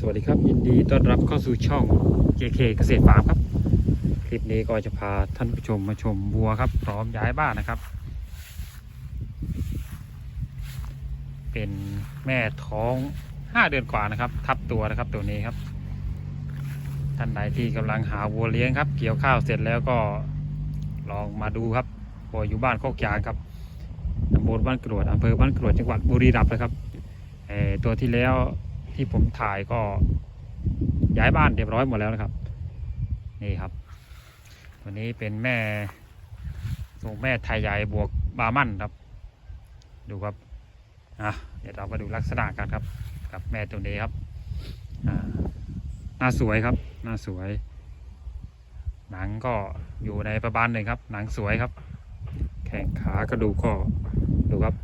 สวัสดีครับ ยินดีต้อนรับเข้าสู่ช่อง JK เกษตรฟาร์มครับ คลิปนี้ก็จะพาท่านผู้ชมมาชมวัวครับ พร้อมย้ายบ้านนะครับ เป็นแม่ท้อง 5 เดือนกว่านะครับ ทับตัวนะครับตัวนี้ครับ ท่านใดที่กำลังหาวัวเลี้ยงครับ เกี่ยวข้าวเสร็จแล้วก็ลองมาดูครับวัวอยู่บ้านโคกยางครับตำบลบ้านกรวดอำเภอบ้านกรวดจังหวัดบุรีรัมย์นะครับตัวที่แล้ว ที่ผมถ่ายก็ย้ายบ้านเรียบร้อยหมดแล้วนะครับ นี่ครับ ตัวนี้เป็นแม่ส่งแม่ไทยใหญ่บวกบามั่นครับ ดูครับอะเดี๋ยวเรามาดูลักษณะกันครับ กับแม่ตัวนี้ครับอ่าหน้าสวยครับ หน้าสวย หนังก็อยู่ในประมาณหนึ่งครับ หนังสวยครับ แข้งขากระดูกก็ดูครับ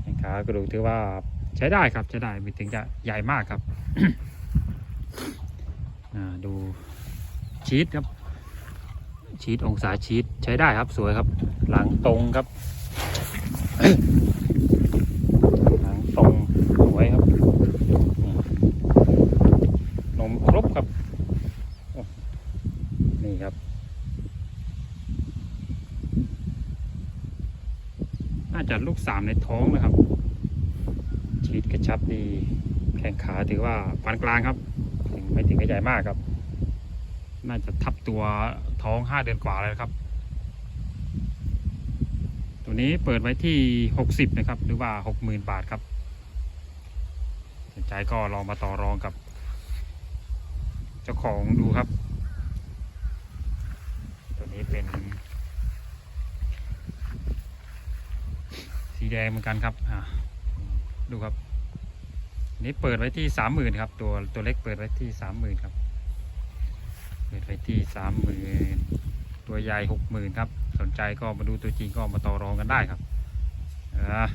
แข้งขากระดูกถือว่า ใช้ได้ครับใช้ได้ไม่ถึงจะใหญ่มากครับดูชีสครับ ชีสองศาชีสใช้ได้ครับสวยครับ หลังตรงครับ หลังตรงสวยครับนี่มครบครับ นี่ครับน่าจะลูกสามในท้องนะครับ ชีดกระชับดี แข้งขาถือว่าปานกลางครับ ถึงไม่ถึงกับใหญ่มากครับ น่าจะทับตัวท้องห้าเดือนกว่าแล้วครับ ตัวนี้เปิดไว้ที่หกสิบนะครับ หรือว่าหกหมื่นบาทครับสนใจก็ลองมาต่อรองกับ เจ้าของดูครับ ตัวนี้เป็น สีแดงเหมือนกันครับอ่า ดูครับ นี้เปิดไว้ที่สามหมื่นครับ ตัวตัวเล็กเปิดไว้ที่สามหมื่นครับ เปิดไว้ที่สามหมื่นตัวใหญ่หกหมื่นครับ สนใจก็มาดูตัวจริงก็มาต่อรองกันได้ครับเออ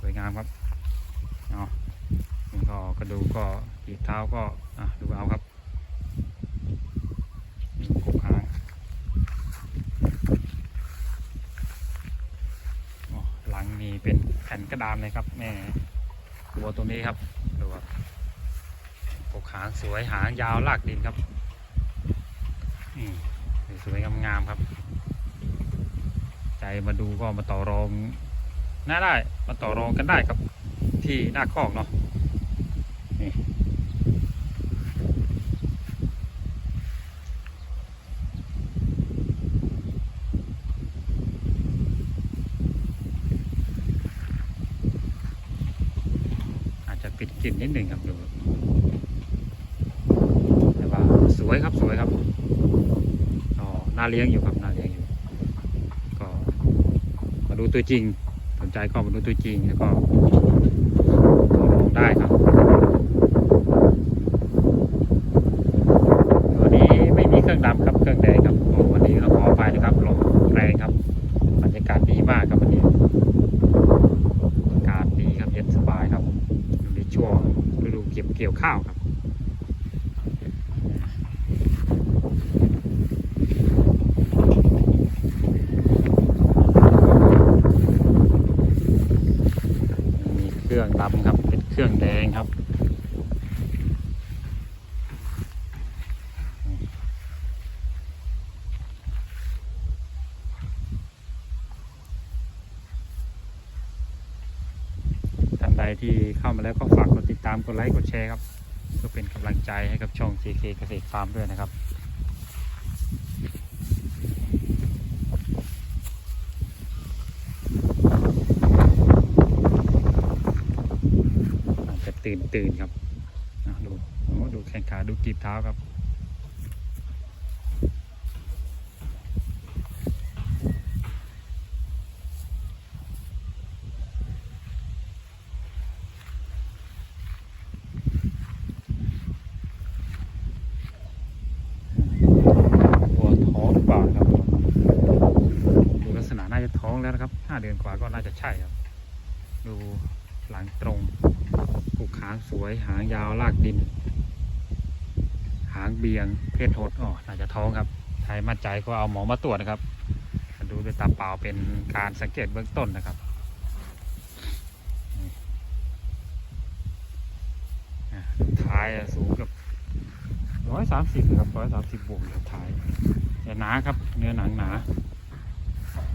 สวยงามครับเนาะก็กระดูก็กีบเท้าก็อะดูเอาครับกบหางหลังนี่เป็นแผ่นกระดานเลยครับแม่ ตัวตัวนี้ครับดูครับปกหางสวยหางยาวลากดินครับอืมสวยงามๆครับ ใจมาดูก็มาต่อรองน่าได้มาต่อรองกันได้ครับ ที่หน้าคอกเนาะนี่ ปิดกลิ่นนิดหนึ่งครับดูแต่ว่าสวยครับสวยครับอ๋อน่าเลี้ยงอยู่ครับน่าเลี้ยงอยู่ ก็มาดูตัวจริง สนใจก็มาดูตัวจริงแล้วก็ลองได้ครับตัวนี้ไม่มีเครื่องดำครับเครื่องแดงครับโอ้วันนี้เราขอไปนะครับลมแรงครับบรรยากาศดีมากครับวันนี้อากาศดีครับเย็นสบายครับอยู่ในช่วงฤดูเก็บเกี่ยวข้าวครับ มี เครื่องดำครับ เป็นเครื่องแดงครับ ท่านใดที่เข้ามาแล้วก็ฝากกดติดตามกดไลค์กดแชร์ครับเพื่อเป็นกำลังใจให้กับช่อง JK เกษตรฟาร์มด้วยนะครับ อาจจะ ตื่นตื่นครับดูโอ้ดูแข้งขาดูกีบเท้าครับท้องป่าครับดูลักษณะน่าจะท้องแล้วนะครับห้าเดือนกว่าก็น่าจะใช่ครับ ดู หลังตรงผูกหางสวยหางยาวลากดิน หางเบียง เพศโหดอ๋อน่าจะท้องครับใครมั่นใจก็เอาหมอมาตรวจนะครับมาดูด้วยตาเปล่าเป็นการสังเกตเบื้องต้นนะครับท้ายสูงกับร้อยสามสิบครับร้อยสามสิบบวกท้ายแต่หนาครับ เนื้อหนังหนา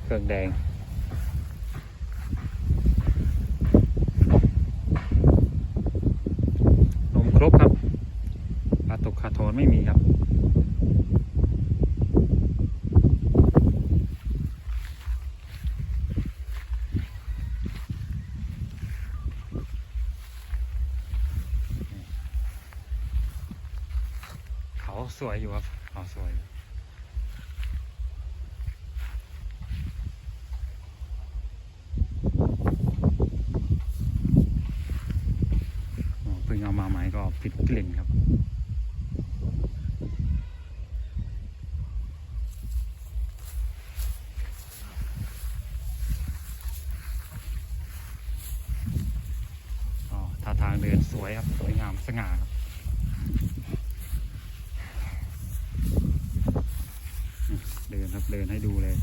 เครื่องแดง นมครบครับปลาตกขาโทนไม่มีครับ เขา สวยอยู่ครับเขาสวยอ๋อเพิ่งเอามาใหม่ก็ฟิตกลิ่นครับอ๋อท่าทางเดินสวยครับ สวยงามสง่าครับ เดินครับเดินให้ดูเลย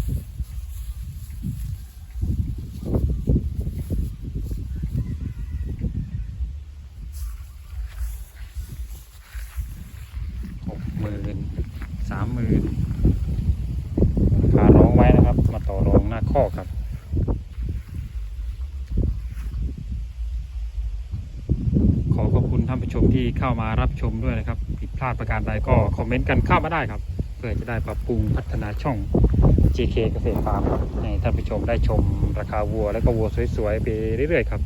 หกหมื่นสามหมื่นราคาร้องไว้นะครับ มาต่อรองหน้าข้อกครับขอขอบคุณท่านผู้ชมที่เข้ามารับชมด้วยนะครับ ผิดพลาดประการใดก็คอมเมนต์กันเข้ามาได้ครับ พื่อจะได้ปรับปรุงพัฒนาช่อง GK เกษตรฟาร์มครับให้ท่านผู้ชมได้ชมราคาวัว และก็วัวสวยๆไปเรื่อยๆครับ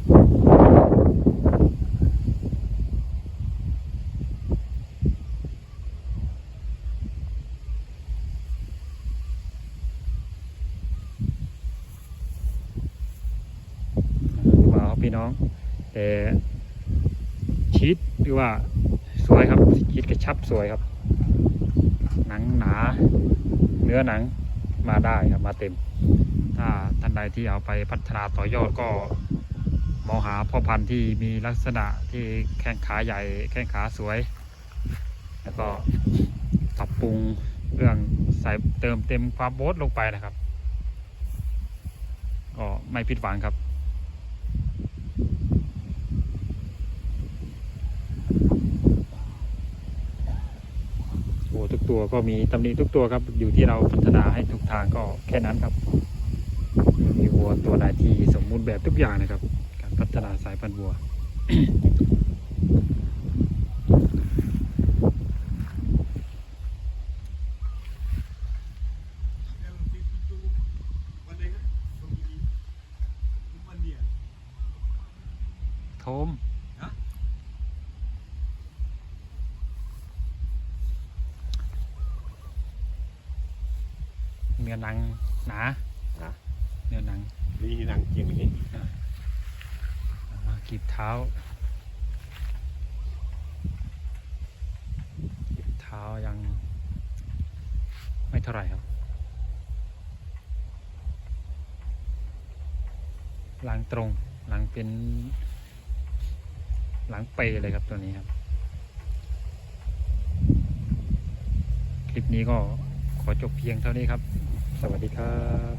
ว้าวพี่น้องแต่ชีสหรือว่าสวยครับชีสกระชับสวยครับ เนื้อหนังมาได้ครับมาเต็ม ถ้าท่านใดที่เอาไปพัฒนาต่อยอดก็มองหาพ่อพันธุ์ที่มีลักษณะที่แข้งขาใหญ่ แข้งขาสวย แล้วก็ปรับปรุงเรื่องใส่เติมเต็มความโบสลงไปนะครับ ก็ไม่ผิดหวังครับ โอ้ทุก ตัวก็มีตำหนิทุกตัวครับ อยู่ที่เราพัฒนาให้ทุกทางก็แค่นั้นครับ มีวัวตัวไหนที่สมบูรณ์แบบทุกอย่างนะครับ การพัฒนาสายพันธุ์วัวโทม ฮะ เนื้อ หนังหนาหนา เนื้อหนังนี่หนังเกียงอย่างนี้อ่ากีบเท้ากีบเท้ายัง ไม่เท่าไหร่ครับหลังตรงหลังเป็นหลังเปเลยครับตัวนี้ครับ คลิปนี้ก็ขอจบเพียงเท่านี้ครับ สวัสดีครับ